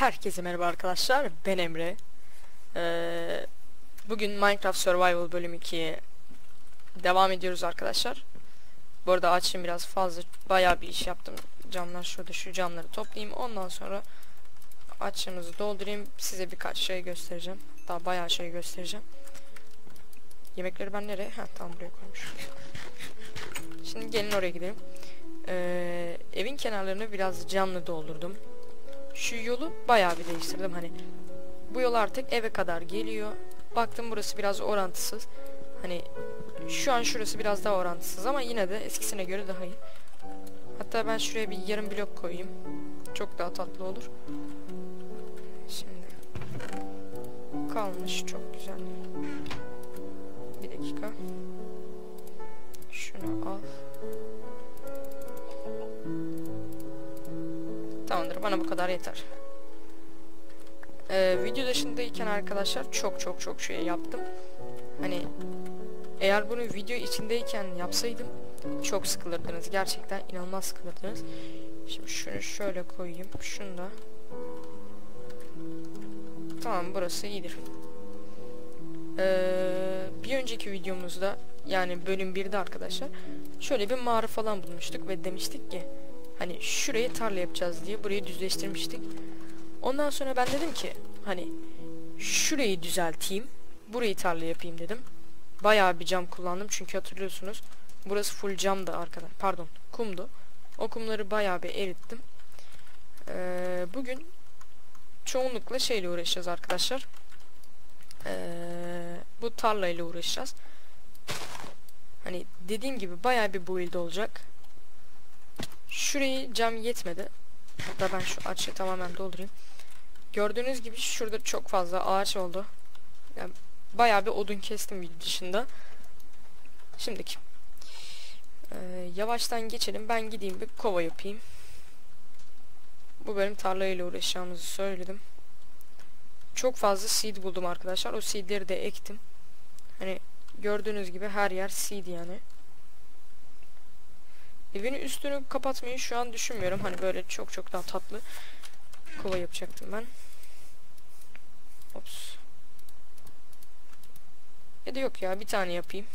Herkese merhaba arkadaşlar. Ben Emre. Ee, bugün Minecraft Survival bölüm 2'ye devam ediyoruz arkadaşlar. Bu arada açayım biraz fazla bayağı bir iş yaptım. Camlar şurada şu camları toplayayım. Ondan sonra açığımızı doldurayım. Size birkaç şey göstereceğim. Daha bayağı şey göstereceğim. Yemekleri ben nereye? Ha tamam buraya koymuşum. Şimdi gelin oraya gidelim. Ee, evin kenarlarını biraz camlı doldurdum şu yolu bayağı bir değiştirdim. Hani bu yol artık eve kadar geliyor. Baktım burası biraz orantısız. Hani şu an şurası biraz daha orantısız ama yine de eskisine göre daha iyi. Hatta ben şuraya bir yarım blok koyayım. Çok daha tatlı olur. Şimdi kalmış çok güzel. Bir dakika. Şunu al Tamamdır bana bu kadar yeter. Ee, video dışındayken arkadaşlar çok çok çok şey yaptım. Hani eğer bunu video içindeyken yapsaydım çok sıkılırdınız. Gerçekten inanılmaz sıkılırdınız. Şimdi şunu şöyle koyayım. Şunu da. Tamam burası iyidir. Ee, bir önceki videomuzda yani bölüm 1'de arkadaşlar şöyle bir mağara falan bulmuştuk ve demiştik ki Hani şurayı tarla yapacağız diye burayı düzleştirmiştik. Ondan sonra ben dedim ki hani şurayı düzelteyim. Burayı tarla yapayım dedim. Bayağı bir cam kullandım çünkü hatırlıyorsunuz. Burası full camdı arkadaşlar. Pardon kumdu. O kumları bayağı bir erittim. Ee, bugün çoğunlukla şeyle uğraşacağız arkadaşlar. Ee, bu tarla ile uğraşacağız. Hani dediğim gibi bayağı bir build olacak. Şurayı cam yetmedi. Hatta ben şu açıyı tamamen doldurayım. Gördüğünüz gibi şurada çok fazla ağaç oldu. Yani bayağı bir odun kestim dışında. Şimdiki. Ee, yavaştan geçelim. Ben gideyim bir kova yapayım. Bu bölüm tarlayla uğraşacağımızı söyledim. Çok fazla seed buldum arkadaşlar. O seedleri de ektim. Hani gördüğünüz gibi her yer seed yani. Evin üstünü kapatmayı şu an düşünmüyorum. Hani böyle çok çok daha tatlı kova yapacaktım ben. Ops. Ya da yok ya bir tane yapayım.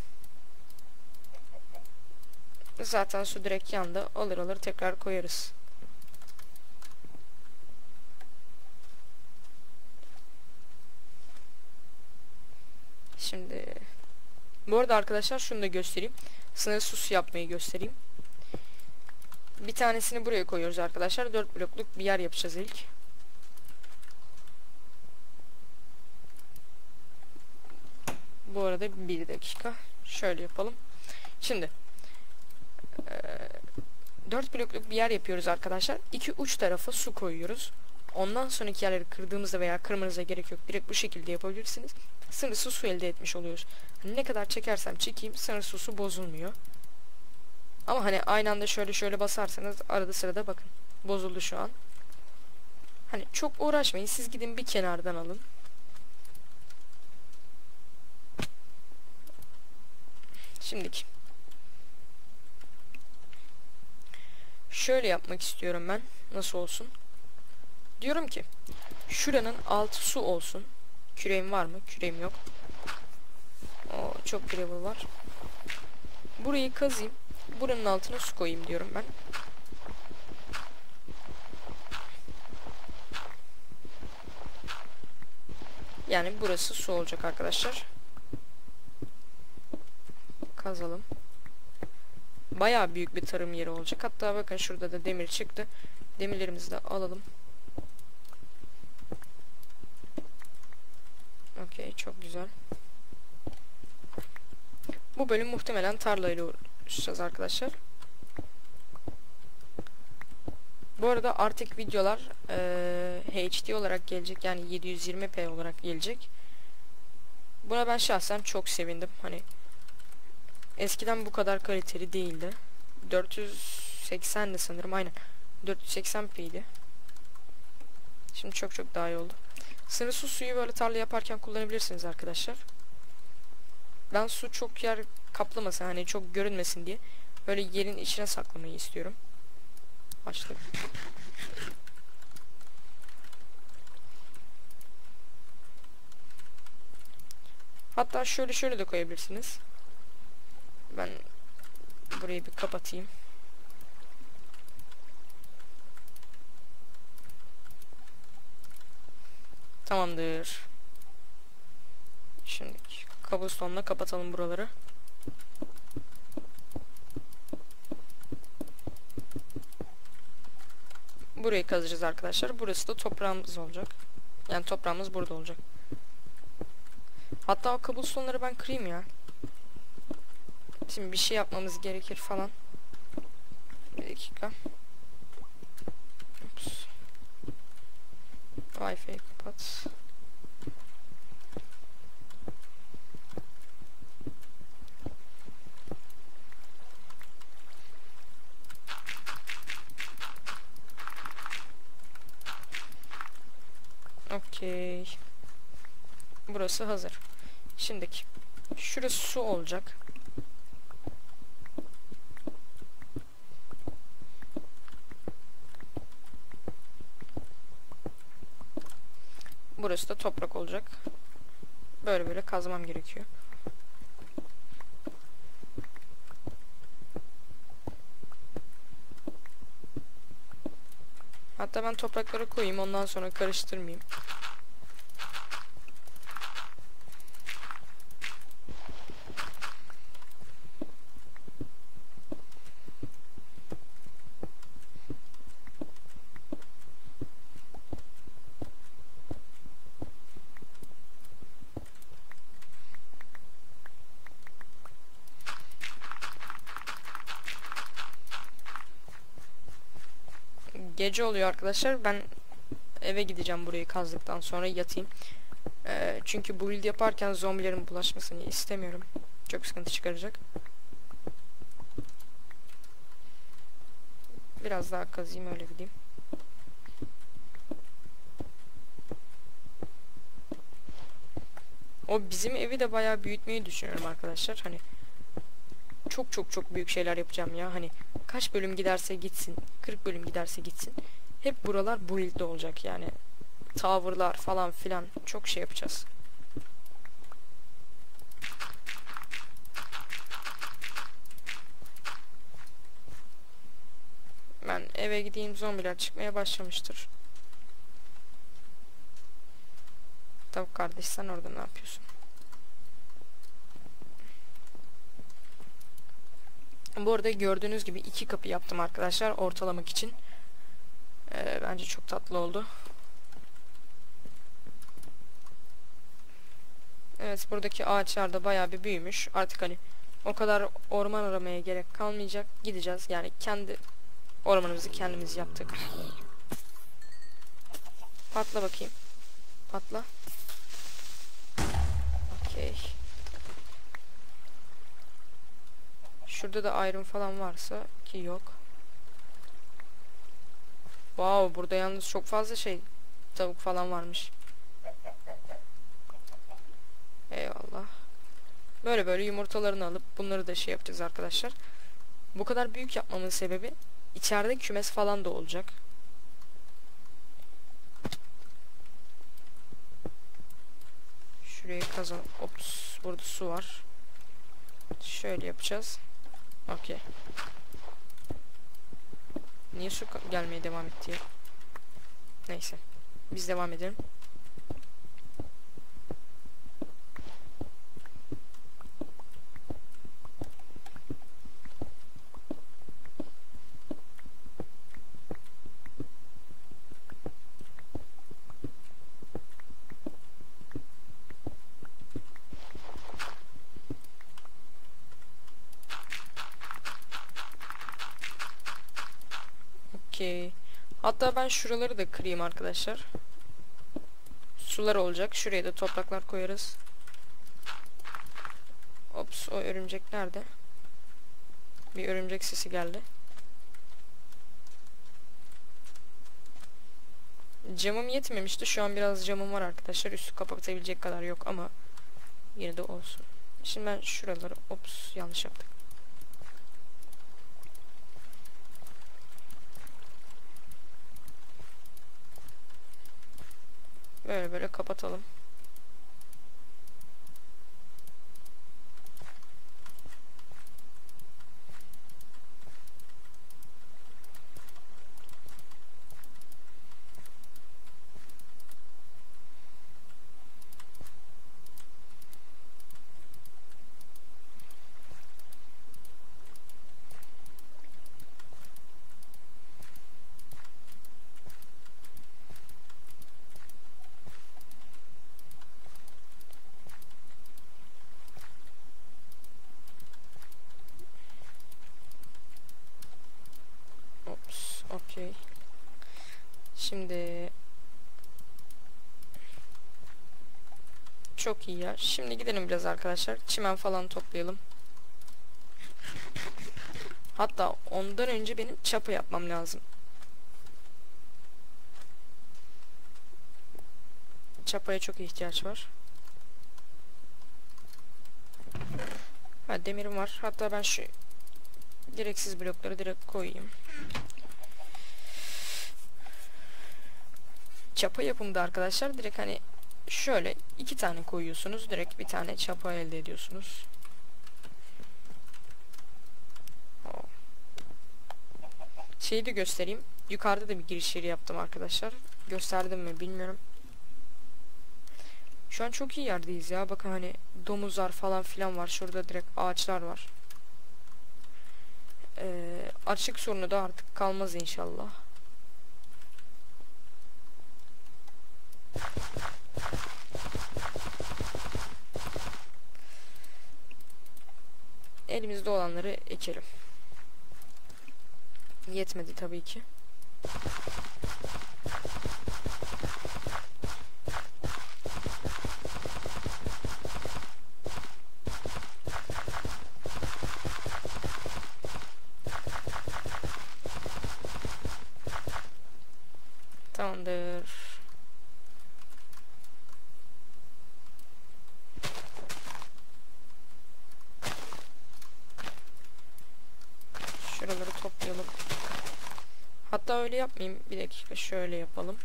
Zaten su direkt yandı. Alır alır tekrar koyarız. Şimdi bu arada arkadaşlar şunu da göstereyim. Sınırsız su yapmayı göstereyim. Bir tanesini buraya koyuyoruz arkadaşlar. 4 blokluk bir yer yapacağız ilk. Bu arada bir dakika. Şöyle yapalım. Şimdi e, 4 blokluk bir yer yapıyoruz arkadaşlar. İki uç tarafa su koyuyoruz. Ondan sonraki yerleri kırdığımızda veya kırmanıza gerek yok. Direkt bu şekilde yapabilirsiniz. Sınırsız su elde etmiş oluyoruz. ne kadar çekersem çekeyim sınırsız su bozulmuyor. Ama hani aynı anda şöyle şöyle basarsanız arada sırada bakın. Bozuldu şu an. Hani çok uğraşmayın. Siz gidin bir kenardan alın. Şimdiki. Şöyle yapmak istiyorum ben. Nasıl olsun? Diyorum ki şuranın altı su olsun. Küreğim var mı? Küreğim yok. O çok gravel var. Burayı kazayım. Buranın altına su koyayım diyorum ben. Yani burası su olacak arkadaşlar. Kazalım. Bayağı büyük bir tarım yeri olacak. Hatta bakın şurada da demir çıktı. Demirlerimizi de alalım. Okey çok güzel. Bu bölüm muhtemelen tarlayla düşeceğiz arkadaşlar. Bu arada artık videolar e, HD olarak gelecek yani 720p olarak gelecek. Buna ben şahsen çok sevindim. Hani eskiden bu kadar kaliteli değildi. 480'di sanırım aynen. 480p'ydi. Şimdi çok çok daha iyi oldu. Sınırsız suyu böyle tarla yaparken kullanabilirsiniz arkadaşlar ben su çok yer kaplamasın hani çok görünmesin diye böyle yerin içine saklamayı istiyorum. Açtık. Hatta şöyle şöyle de koyabilirsiniz. Ben burayı bir kapatayım. Tamamdır. Şimdi cobblestone'la kapatalım buraları. Burayı kazacağız arkadaşlar. Burası da toprağımız olacak. Yani toprağımız burada olacak. Hatta o cobblestone'ları ben kırayım ya. Şimdi bir şey yapmamız gerekir falan. Bir dakika. Ups. Wi-Fi kapat. Okey. Burası hazır. Şimdiki. Şurası su olacak. Burası da toprak olacak. Böyle böyle kazmam gerekiyor. Hatta ben toprakları koyayım ondan sonra karıştırmayayım. Gece oluyor arkadaşlar. Ben eve gideceğim burayı kazdıktan sonra yatayım. Ee, çünkü bu build yaparken zombilerin bulaşmasını istemiyorum. Çok sıkıntı çıkaracak. Biraz daha kazayım öyle gideyim. O bizim evi de bayağı büyütmeyi düşünüyorum arkadaşlar. Hani çok çok çok büyük şeyler yapacağım ya. Hani kaç bölüm giderse gitsin. 40 bölüm giderse gitsin. Hep buralar bu ilde olacak yani. Tower'lar falan filan çok şey yapacağız. Ben eve gideyim zombiler çıkmaya başlamıştır. Tavuk kardeş sen orada ne yapıyorsun? Bu arada gördüğünüz gibi iki kapı yaptım arkadaşlar ortalamak için. Ee, bence çok tatlı oldu. Evet buradaki ağaçlar da bayağı bir büyümüş. Artık hani o kadar orman aramaya gerek kalmayacak. Gideceğiz yani kendi ormanımızı kendimiz yaptık. Patla bakayım. Patla. Okey. Şurada da iron falan varsa ki yok. Wow burada yalnız çok fazla şey tavuk falan varmış. Eyvallah. Böyle böyle yumurtalarını alıp bunları da şey yapacağız arkadaşlar. Bu kadar büyük yapmamın sebebi içeride kümes falan da olacak. Şurayı kazan. Ops burada su var. Şöyle yapacağız. Okey. Niye su gelmeye devam etti? Neyse. Biz devam edelim. Okey. Hatta ben şuraları da kırayım arkadaşlar. Sular olacak. Şuraya da topraklar koyarız. Ops o örümcek nerede? Bir örümcek sesi geldi. Camım yetmemişti. Şu an biraz camım var arkadaşlar. Üstü kapatabilecek kadar yok ama yine de olsun. Şimdi ben şuraları ops yanlış yaptık. Böyle böyle kapatalım. Şimdi çok iyi ya. Şimdi gidelim biraz arkadaşlar. Çimen falan toplayalım. Hatta ondan önce benim çapa yapmam lazım. Çapaya çok ihtiyaç var. Ha demirim var. Hatta ben şu gereksiz blokları direkt koyayım. Çapa yapımında arkadaşlar direkt hani şöyle iki tane koyuyorsunuz. Direkt bir tane çapa elde ediyorsunuz. Şeyi de göstereyim. Yukarıda da bir giriş yeri yaptım arkadaşlar. Gösterdim mi bilmiyorum. Şu an çok iyi yerdeyiz ya. Bakın hani domuzlar falan filan var. Şurada direkt ağaçlar var. Ee, açık sorunu da artık kalmaz inşallah. Elimizde olanları ekelim. Yetmedi tabii ki. Tamamdır. Şuraları toplayalım. Öyle yapmayayım. Bir dakika şöyle yapalım.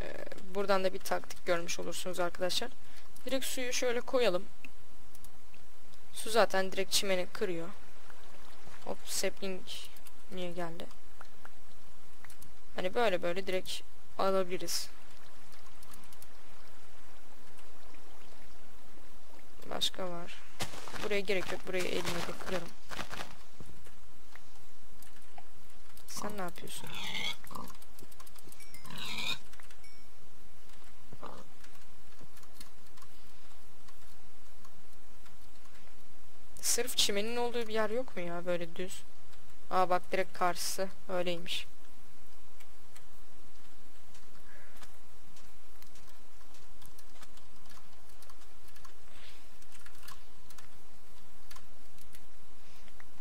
Ee, buradan da bir taktik görmüş olursunuz arkadaşlar. Direkt suyu şöyle koyalım. Su zaten direkt çimeni kırıyor. Hop sapling niye geldi? Hani böyle böyle direkt alabiliriz. Başka var. Buraya gerek yok. Burayı elimle kırarım. Sen ne yapıyorsun? Sırf çimenin olduğu bir yer yok mu ya böyle düz? Aa bak direkt karşısı öyleymiş.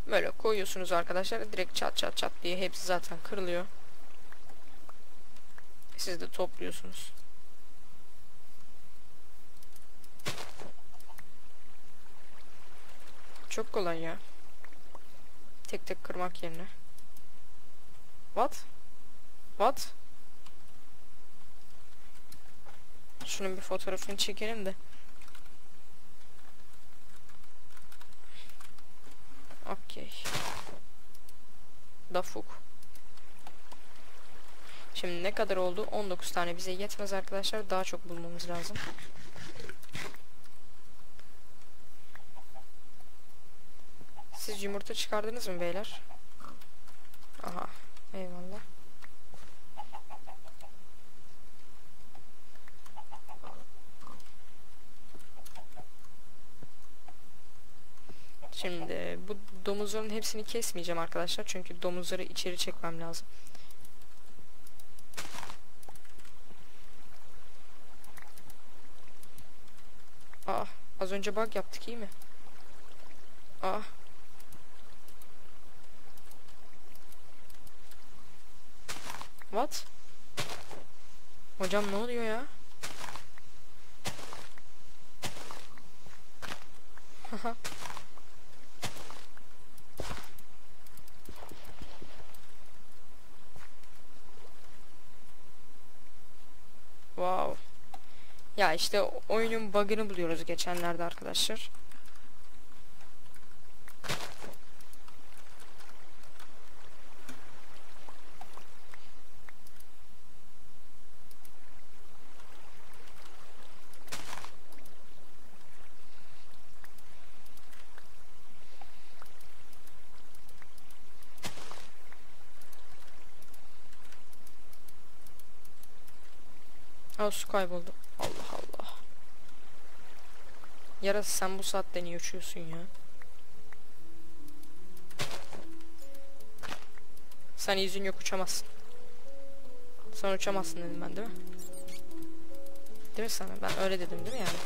Böyle koyuyorsunuz arkadaşlar. Direkt çat çat çat diye hepsi zaten kırılıyor. Siz de topluyorsunuz. Çok kolay ya. Tek tek kırmak yerine. What? What? Şunun bir fotoğrafını çekelim de. Okey. Dafuk. Şimdi ne kadar oldu? 19 tane bize yetmez arkadaşlar. Daha çok bulmamız lazım. Siz yumurta çıkardınız mı beyler? Aha. Eyvallah. Şimdi bu domuzların hepsini kesmeyeceğim arkadaşlar. Çünkü domuzları içeri çekmem lazım. Aa, az önce bug yaptık iyi mi? Aa. What? Hocam ne oluyor ya? Haha. Wow. Ya işte oyunun bug'ını buluyoruz geçenlerde arkadaşlar. Su kayboldu. Allah. Yarası sen bu saatte niye uçuyorsun ya? Sen yüzün yok uçamazsın. Sen uçamazsın dedim ben değil mi? Değil mi sana? Ben öyle dedim değil mi yani?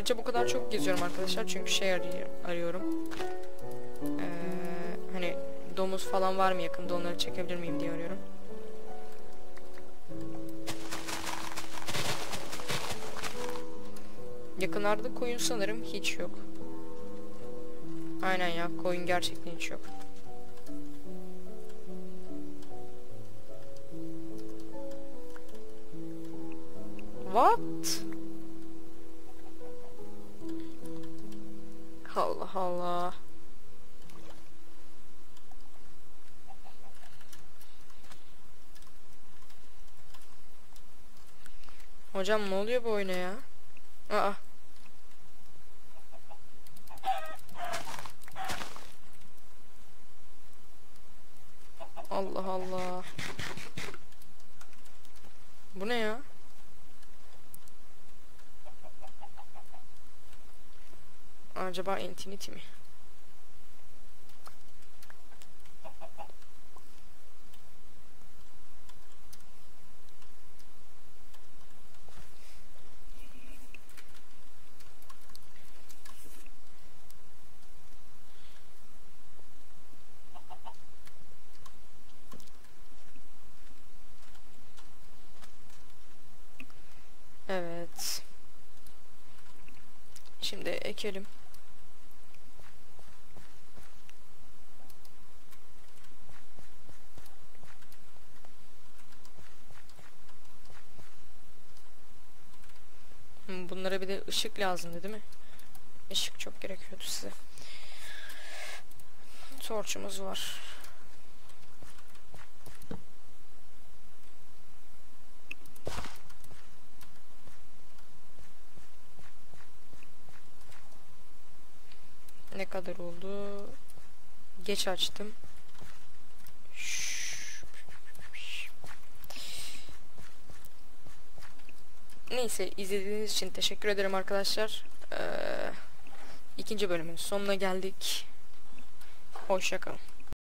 Ayrıca bu kadar çok geziyorum arkadaşlar çünkü şey arıyor, arıyorum. Ee, hani domuz falan var mı yakında onları çekebilir miyim diye arıyorum. Yakınlarda koyun sanırım hiç yok. Aynen ya koyun gerçekten hiç yok. What? Allah Allah. Hocam ne oluyor bu oyuna ya? Aa. Allah Allah. Bu ne ya? Acaba Infinity mi? Evet. Şimdi ekelim. Hmm, Bunlara bir de ışık lazımdı değil mi? Işık çok gerekiyordu size. Torçumuz var. Ne kadar oldu? Geç açtım. Neyse izlediğiniz için teşekkür ederim arkadaşlar. Ee, ikinci bölümün sonuna geldik. Hoşçakalın.